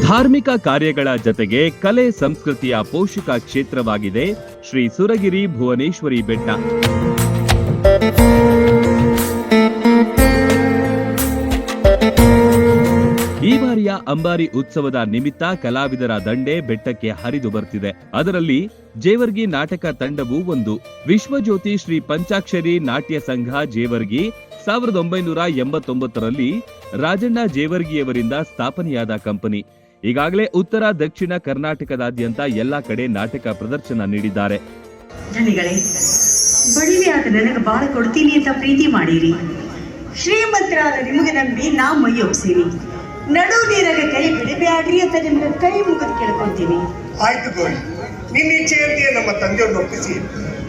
ಧಾರ್ಮಿಕ ಕಾರ್ಯಗಳ ಜತೆಗೆ ಕಲೆ, ಸಂಸ್ಕೃತಿಯ ಪೋಷಕ ಕ್ಷೇತ್ರವಾಗಿದೆ ಶ್ರೀ ಸುರಗಿರಿ ಭುವನೇಶ್ವರಿ ಬೆಟ್ಟ. ಈ ಬಾರಿಯ ಅಂಬಾರಿ ಉತ್ಸವದ ನಿಮಿತ್ತ ಕಲಾವಿದರ ದಂಡೆ ಬೆಟ್ಟಕ್ಕೆ ಹರಿದು ಬರ್ತಿದೆ. ಅದರಲ್ಲಿ ಜೇವರ್ಗಿ ನಾಟಕ ತಂಡವೂ ಒಂದು. ವಿಶ್ವಜ್ಯೋತಿ ಶ್ರೀ ಪಂಚಾಕ್ಷರಿ ನಾಟ್ಯ ಸಂಘ ಜೇವರ್ಗಿ ಸಾವಿರದ ಒಂಬೈನೂರ ಎಂಬತ್ತೊಂಬತ್ತರಲ್ಲಿ ರಾಜಣ್ಣ ಜೇವರ್ಗಿಯವರಿಂದ ಸ್ಥಾಪನೆಯಾದ ಕಂಪನಿ. ಈಗಾಗಲೇ ಉತ್ತರ ದಕ್ಷಿಣ ಕರ್ನಾಟಕದಾದ್ಯಂತ ಎಲ್ಲಾ ಕಡೆ ನಾಟಕ ಪ್ರದರ್ಶನ ನೀಡಿದ್ದಾರೆ. ಜನಗಳೇ ಬಡಿವೆ ಆದ ನನಗೆ ಬಾಳ ಕೊಡ್ತೀನಿ ಅಂತ ಪ್ರೀತಿ ಮಾಡಿರಿ. ಶ್ರೀಮಂತರಾದ ನಿಮಗೆ ನಂಬಿ ನಾ ಮೈಯೊಪ್ಸಿರಿ ನಡು ನೀರಾಗ ಕೈ ಬಿಡಬ್ಯಾಡ್ರಿ ಅಂತ ನಿಮ್ಗೆ ಕೈ ಮುಗಿದು ಕೇಳ್ಕೊಂತೀನಿ ಆಯ್ತು ಗೋರಿ ನಿನ್ನ ಇಚ್ಛೆಯಂತೆಯೇ ನಮ್ಮ ತಂದೆಯವ್ರನ್ನ ಒಪ್ಪಿಸಿ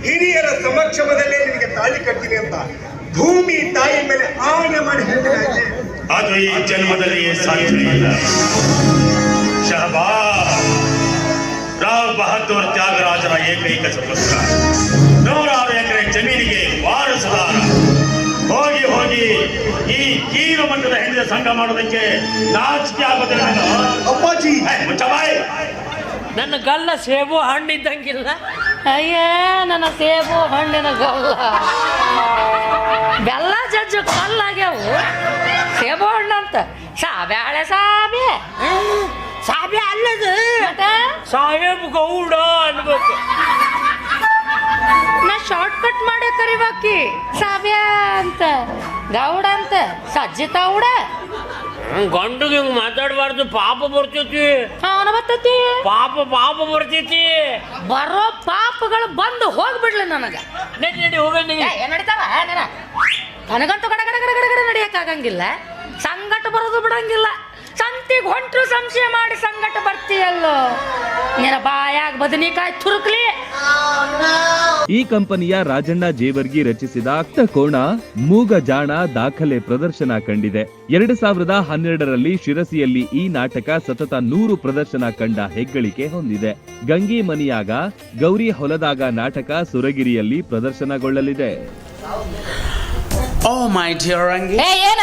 ಹಿರಿಯರ ಸಮಕ್ಷಮದಲ್ಲೇ ನಿಮಗೆ ತಾಳಿ ಕಟ್ತೀನಿ ಅಂತ ಭೂಮಿ ತಾಯಿ ಮೇಲೆ ಆಣೆ ಮಾಡಿ ಹೇಳಿದಾಗೆ ಅದು ಈ ಜನ್ಮದಲ್ಲಿಯೇ ಸಾಧ್ಯವಿಲ್ಲ ಶಹಬಾ ರಾವ್ ಬಹದ್ದೂರ್ ತ್ಯಾಗರಾಜರ ಏಕೈಕ ಸುಪುತ್ರ. ನೂರಾರು ಎಕರೆ ಜಮೀನಿಗೆ ವಾರಸುದಾರ. ಹೋಗಿ ಹೋಗಿ ಈ ಕೀರು ಮಟ್ಟದ ಹೆಣ್ಣಿನ ಸಂಘ ಮಾಡೋದಕ್ಕೆ ನಾಚಿಕೆ ಆಗೋದಿಲ್ಲ ಅಪ್ಪಾಜಿ! ಮುಚ್ಚಬಾಯ್! ನನ್ನ ಗಲ್ಲ ಸೇಬು ಹಣ್ಣಿದ್ದಂಗಿಲ್ಲ. ಅಯ್ಯ ನನ್ನ ಸೇಬು ಹಣ್ಣಿನ ಗಲ್ಲ. ಬೆಲ್ಲ ಜಜ್ಜು ಕಲ್ಲಾಗ್ಯಾವು. ಸೇಬು ಹಣ್ಣಂತ ಸಾಬ್ಯಾಳೆ ಸಾಬೆ ಸಾಬೆ ಅಲ್ಲದು. ಸಾಹೇಬ್ ಗೌಡ ಅನ್ಬೇಕು. ನಾ ಶಾರ್ಟ್ ಕಟ್ ಮಾಡೇ ಕರಿವಾಕಿ ಸಾಬ್ಯ ಅಂತ. ಗೌಡ ಅಂತ. ಸಜ್ಜಿತ ಉಡ. ಗಂಡುಗೆ ಹಿಂಗ್ ಮಾತಾಡಬಾರ್ದು ಪಾಪ ಬರ್ತೈತಿ. ಅವನ ಬರ್ತೈತಿ ಪಾಪ ಪಾಪ ಬರ್ತೈತಿ ಬರೋ ಪಾಪಗಳು ಬಂದು ಹೋಗ್ಬಿಡ್ಲಿ ನನಗ ನಡಿ ನಡಿ ಹೋಗ ಏನ್ ನಡೀತಾವ ನೀನ ನನಗಂತೂ ಗಡ ಗಡ ಗಡ ಗಡ ಗಡ ನಡಿಯಕ್ ಆಗಂಗಿಲ್ಲ ಸಂಗಟ ಬರೋದು ಬಿಡಂಗಿಲ್ಲ ಸಂತಿಗೆ ಹೊಂಟ್ರು ಸಂಶಯ ಮಾಡಿ ಸಂಗಟ ಬರ್ತೀಯಲ್ಲೋ? ನಿನ್ನ ಬಾಯಾಗ ಬದನಿಕಾಯಿ ತುರುಕ್ಲಿ? ಈ ಕಂಪನಿಯ ರಾಜಣ್ಣ ಜೇವರ್ಗಿ ರಚಿಸಿದ ಕೋಣ ಮೂಗ ಜಾಣ ದಾಖಲೆ ಪ್ರದರ್ಶನ ಕಂಡಿದೆ. ಎರಡು ಸಾವಿರದ ಹನ್ನೆರಡರಲ್ಲಿ ಶಿರಸಿಯಲ್ಲಿ ಈ ನಾಟಕ ಸತತ ನೂರು ಪ್ರದರ್ಶನ ಕಂಡ ಹೆಗ್ಗಳಿಕೆ ಹೊಂದಿದೆ. ಗಂಗಿ ಮನಿಯಾಗ ಗೌರಿ ಹೊಲದಾಗ ನಾಟಕ ಸುರಗಿರಿಯಲ್ಲಿ ಪ್ರದರ್ಶನಗೊಳ್ಳಲಿದೆ. ಓ ಮೈ ಡಿಯರ್ ಅಂಗಿ ಏ ಏನ?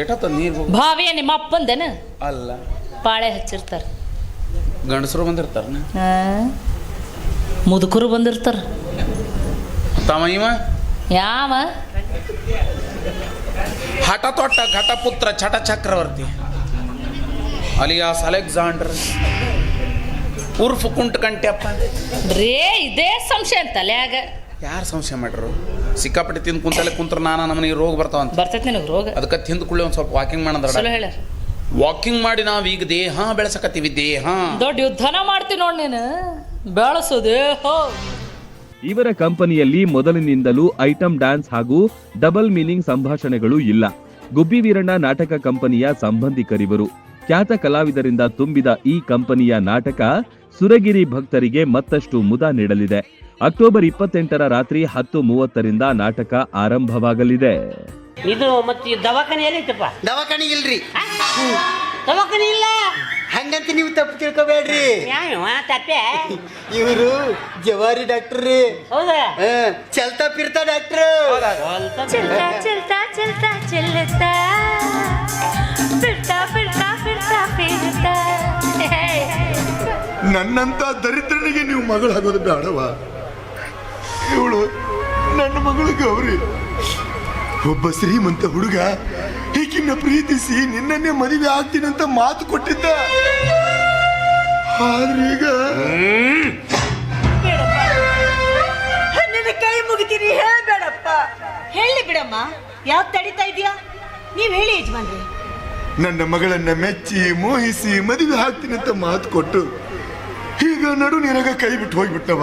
ಎಷ್ಟೊತ್ತ ನೀರು ಭಾವಿ ನಿಮ್ಮ ಅಪ್ಪಂದೇನ? ಅಲ್ಲ. ಪಾಳೆ ಹಚ್ಚಿರ್ತಾರ. ಗಂಡಸರು ಬಂದಿರ್ತಾರ ಮುದುಕರು ಬಂದಿರ್ತಾರ. ತಮ್ಮ ಇವ? ಯಾವ? ಹಠ ತೊಟ್ಟ ಘಟಪುತ್ರ ಚಟ ಚಕ್ರವರ್ತಿ. Alias Alexander. ಉರ್ಫ್ ಕುಂಟಕಂಟ್ಯಪ್ಪ. ರೇ ಇದೇ ಸಂಶಯ ಅಂತ ತಲ್ಯಾಗ ಯಾರು ಸಂಶಯ ಮಾಡ್ರು? ಸಿಕ್ಕಾಪಟ್ಟೆ ತಿಂದು ಕುಂತಲೆ ಕುಂತ್ರ ನಾನು ನಮ್ಮನಿಗೆ ರೋಗ ಬರ್ತಾವಂತ ಬರ್ತೈತಿ ನಿನಗೆ ರೋಗ? ಅದಕ್ಕೆ ತಿಂದು ಕುಳ್ಳಿ ಒಂದು ಸ್ವಲ್ಪ ವಾಕಿಂಗ್ ಚಲೋ ಮಾಡೋದ್ರ ವಾಕಿಂಗ್ ಮಾಡಿ ನಾವು ಈಗ ದೇಹ ಬೆಳೆಸಕತ್ತೀವಿ ದೇಹ. ದೊಡ್ಡ ಯುದ್ಧನ ಮಾಡ್ತೀನಿ ನೋಡಿ ನೀನು. ಬೆಳಸು ಹೋ ಇವರ ಕಂಪನಿಯಲ್ಲಿ ಮೊದಲಿನಿಂದಲೂ ಐಟಂ ಡ್ಯಾನ್ಸ್ ಹಾಗೂ ಡಬಲ್ ಮೀನಿಂಗ್ ಸಂಭಾಷಣೆಗಳು ಇಲ್ಲ. ಗುಬ್ಬಿ ವೀರಣ್ಣ ನಾಟಕ ಕಂಪನಿಯ ಸಂಬಂಧಿಕರಿವರು. ಖ್ಯಾತ ಕಲಾವಿದರಿಂದ ತುಂಬಿದ ಈ ಕಂಪನಿಯ ನಾಟಕ ಸುರಗಿರಿ ಭಕ್ತರಿಗೆ ಮತ್ತಷ್ಟು ಮುದ ನೀಡಲಿದೆ. ಅಕ್ಟೋಬರ್ ಇಪ್ಪತ್ತೆಂಟರ ರಾತ್ರಿ ಹತ್ತು ಮೂವತ್ತರಿಂದ ನಾಟಕ ಆರಂಭವಾಗಲಿದೆ. ಇದು ಮತ್ತೆ ಈ ದವಾಖಾನೆ ಎಲ್ಲಿತ್ತಪ್ಪ? ದವಾಖಾನೆ ಇಲ್ರಿ. ದವಾಖಾನೆ ಇಲ್ಲ? ಹಂಗಂತ ನೀವು ತಪ್ಪು ತಿಳ್ಕೊಬೇಡ್ರಿ. ಯಾವ ತಪ್ಪೆ? ಇವರು ಜವಾರಿ ಡಾಕ್ಟರ್ ರೀ. ಹೌದಾ? ಚಲ್ತಾ ಪಿರ್ತಾ ಡಾಕ್ಟರ್. ಚಲ್ತಾ ಚಲ್ತಾ ಚಲ್ತಾ ಚಲ್ತಾ ಬಿಡ್ತಾ ಬಿಡ್ತಾ ಬಿಡ್ತಾ ಬಿಡ್ತಾ ನನ್ನಂತ ದರಿದ್ರನಿಗೆ ನೀವು ಮಗಳಾಗೋದು ಬೇಡವ? ಇವಳು ನನ್ನ ಮಗಳು ಗೌರಿ. ಒಬ್ಬ ಶ್ರೀಮಂತ ಹುಡುಗ ಈಕಿನ್ನ ಪ್ರೀತಿಸಿ ನಿನ್ನನ್ನೇ ಮದುವೆ ಆಗ್ತೀನಂತ ಮಾತು ಕೊಟ್ಟಿದ್ದ. ಆದ್ರೀಗ ನನ್ನ ಕೈ ಮುಗಿತೀನಿ. ಹೇಳ್ಬೇಡಪ್ಪ ಹೇಳಿ ಬಿಡಮ್ಮ ಯಾವ್ ತಡಿತಾ ಇದೀಯಾ? ನೀವ್ ಹೇಳಿ ಯಜಮಾನ್ರಿ. ನನ್ನ ಮಗಳನ್ನ ಮೆಚ್ಚಿ ಮೋಹಿಸಿ ಮದುವೆ ಆಗ್ತೀನಂತ ಮಾತು ಕೊಟ್ಟು ಈಗ ನಡು ನಿನಗ ಕೈ ಬಿಟ್ಟು ಹೋಗ್ಬಿಟ್ಟವ